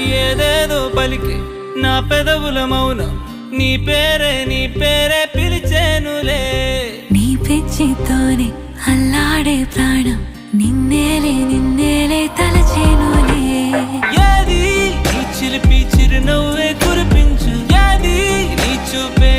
ఏదేదో పలికి నా పెదవుల మౌనం. నీ పేరే నీ పేరే పిలిచేనులే. నీ పిచ్చితోనే అల్లాడే ప్రాణం నిన్నేలే నిన్నేలే తలచేను ఏది? నీ చిలిపి కురిపించు. ఏది? నీ చూపే